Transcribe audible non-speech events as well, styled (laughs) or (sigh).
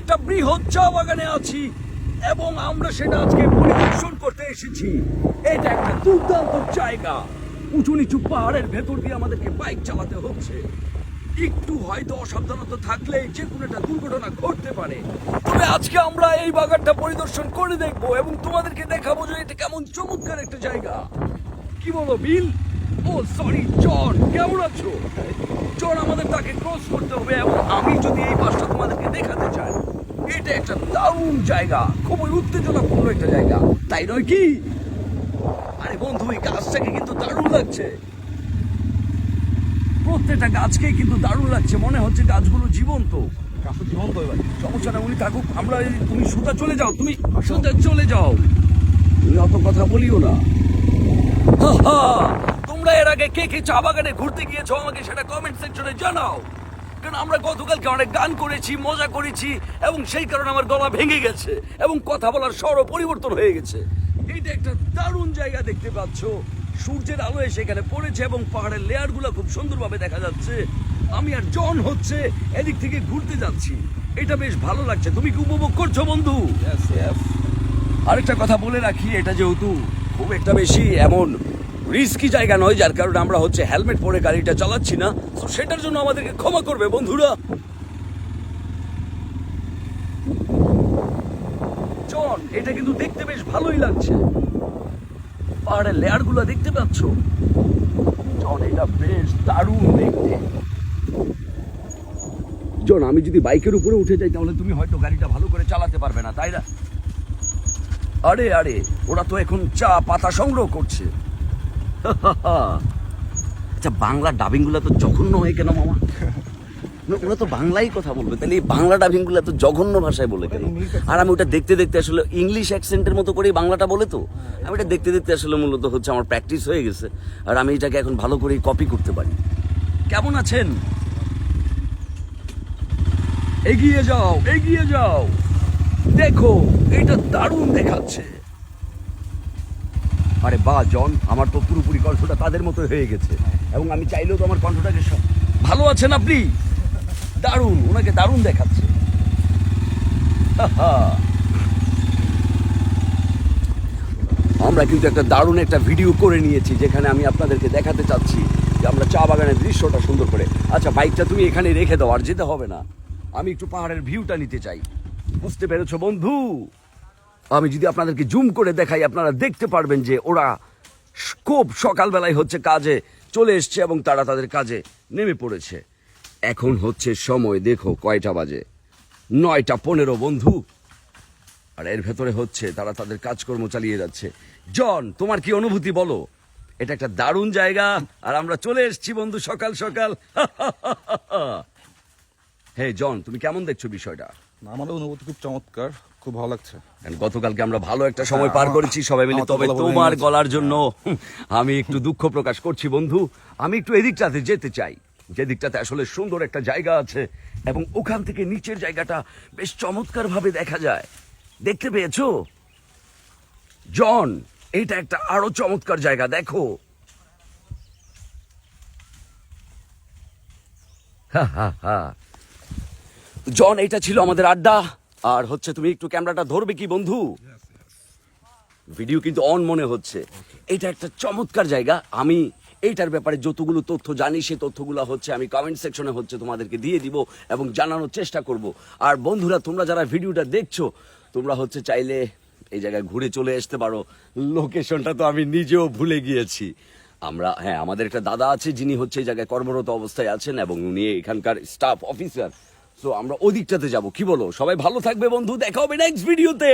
একটা বৃহৎ চা বাগানে আছি এবং আমরা সেটা আজকে পরিদর্শন করতে এসেছি। এটা একটা দুর্দান্ত জায়গা। উঁচু নিচু পাহাড়ের ভেতর দিয়ে আমাদেরকে বাইক চালাতে হচ্ছে। একটু হয়তো অসাবধানতা থাকলে যে কোনো একটা দুর্ঘটনা ঘটতে পারে। তবে আজকে আমরা এই বাগানটা পরিদর্শন করে দেখব এবং তোমাদেরকে দেখাবো যে এটা কেমন চমৎকার একটা জায়গা। কি বলো বিল? ও সরি জন কেমন আছো? জন আমাদের তাকে ক্রস করতে হবে এবং আমি যদি এই পাশটা তোমাদেরকে দেখাতে চাই এটা একটা দারুণ জায়গা। খুবই উত্তেজনাপূর্ণ একটা জায়গা। তাই নয় কি? আরে বন্ধু এই গাছটাকে কিন্তু দারুণ লাগছে। প্রত্যেকটা গাছকেই কিন্তু দারুণ লাগছে। মনে হচ্ছে গাছগুলো জীবন্ত। কাছে জীবন্ত এবার। উনি থাকুক আমরা তুমি সুতা চলে যাও তুমি সুতা চলে যাও। তুমি অত কথা বলিও না। হা হা, তোমরা এর আগে কে কে চা বাগানে ঘুরতে গিয়েছো আমাকে সেটা কমেন্ট সেকশনে জানাও। কারণ আমরা গতকালকে অনেক গান করেছি মজা করেছি এবং সেই কারণে আমার গলা ভেঙে গেছে এবং কথা বলার স্বরও পরিবর্তন হয়ে গেছে। এইটা একটা দারুণ জায়গা দেখতে পাচ্ছ। সূর্যের আলোয় সেখানে পড়েছে এবং পাহাড়ের লেয়ারগুলো খুব সুন্দরভাবে দেখা যাচ্ছে। আমি আর জন হচ্ছে এদিক থেকে ঘুরতে যাচ্ছি। এটা বেশ ভালো লাগছে। তুমি কি উপভোগ করছ বন্ধু? আরেকটা কথা বলে রাখি এটা যেহেতু খুব একটা বেশি এমন রিস্কি জায়গা নয়, যার কারণে আমরা হচ্ছে হেলমেট পরে গাড়িটা চালাচ্ছি না। তো সেটার জন্য আমাদেরকে ক্ষমা করবে, বন্ধুরা। জন এটা কিন্তু দেখতে বেশ ভালোই লাগছে। পাহাড়ের লেয়ারগুলো দেখতে পাচ্ছ? জন এটা বেশ দারুণ দেখতে। জন, আমি যদি বাইকের উপরে উঠে যাই, তাহলে তুমি হয়তো গাড়িটা ভালো করে চালাতে পারবে না, তাই না? আরে আরে, ওরা তো এখন চা পাতা সংগ্রহ করছে। (laughs) আচ্ছা বাংলা ডাবিংগুলো তো জঘন্য হয় কেন মামা? ওরা তো বাংলাই কথা বলবে তাহলে এই বাংলা ডাবিংগুলো তো জঘন্য ভাষায় বলে কেন? আর আমি ওটা দেখতে দেখতে আসলে ইংলিশ অ্যাকসেন্টের মতো করেই বাংলাটা বলে তো? আমি এটা দেখতে দেখতে আসলে মূলত হচ্ছে আমার প্র্যাকটিস হয়ে গেছে আর আমি এটাকে এখন ভালো করে কপি করতে পারি। কেমন আছেন? এগিয়ে যাও এগিয়ে যাও। দেখো এটা দারুণ দেখাচ্ছে। আরে বা, জন, আমার তো পুরোপুরি কণ্ঠটা তাদের মতো হয়ে গেছে। এবং আমি চাইলেও তো আমার কণ্ঠটাকে ভালো আছেন আপনি? দারুণ, ওনাকে দারুণ দেখাচ্ছে। আমরা কিন্তু একটা দারুণ একটা ভিডিও করে নিয়েছি, যেখানে আমি আপনাদেরকে দেখাতে চাচ্ছি যে আমরা চা বাগানের দৃশ্যটা সুন্দর করে আচ্ছা বাইকটা তুমি এখানে রেখে দাও, আর যেতে হবে না। আমি একটু পাহাড়ের ভিউটা নিতে চাই। বুঝতে পেরেছ, বন্ধু? আমি যদি আপনাদেরকে জুম করে দেখাই, আপনারা দেখতে পারবেন যে ওরা খুব সকালবেলায় হচ্ছে কাজে চলে এসছে এবং তারা তাদের কাজে নেমে পড়েছে। এখন হচ্ছে সময়, দেখো, কয়টা বাজে? নয়টা পনেরো, বন্ধু। আর এর ভেতরে হচ্ছে তারা তাদের কাজকর্ম চালিয়ে যাচ্ছে। জন, তোমার কি অনুভূতি বলো? এটা একটা দারুণ জায়গা, আর আমরা চলে এসেছি, বন্ধু, সকাল সকাল। (laughs) হে, জন, তুমি কেমন দেখছ বিষয়টা? আমারও অনুভূতি খুব চমৎকার। খুব ভালো লাগছে। গতকালকে আমরা ভালো একটা সময় পার করেছি সবাই মিলে। তবে তোমার গলার জন্য আমি একটু দুঃখ প্রকাশ করছি বন্ধু। আমি একটু এদিকটাতে যেতে চাই। যে দিকটাতে আসলে সুন্দর একটা জায়গা আছে এবং ওখান থেকে নিচের জায়গাটা বেশ চমৎকার ভাবে দেখা যায়। দেখতে পেয়েছ? জন এটা একটা আরও চমৎকার জায়গা দেখো। হা হা হা। জন এটা ছিল আমাদের আড্ডা। আর হচ্ছে তুমি একটু ক্যামেরাটা ধরবে কি, বন্ধু? ভিডিও কিন্তু অন মনে হচ্ছে। এটা একটা চমৎকার জায়গা। আমি এইটার ব্যাপারে যতগুলো তথ্য জানি সেই তথ্যগুলো হচ্ছে আমি কমেন্ট সেকশনে হচ্ছে তোমাদেরকে দিয়ে দিব এবং জানানোর চেষ্টা করব। আর বন্ধুরা, তোমরা যারা ভিডিওটা দেখছ, তোমরা হচ্ছে চাইলে এই জায়গায় ঘুরে চলে আসতে পারো। লোকেশনটা তো আমি নিজেও ভুলে গিয়েছি। আমরা হ্যাঁ আমাদের একটা দাদা আছে, যিনি হচ্ছে এই জায়গায় কর্মরত অবস্থায় আছেন এবং উনি এখানকার স্টাফ অফিসার তো আমরা ওদিকটাতে যাব। কি বলো? সবাই ভালো থাকবে বন্ধু দেখা হবে নেক্সট ভিডিওতে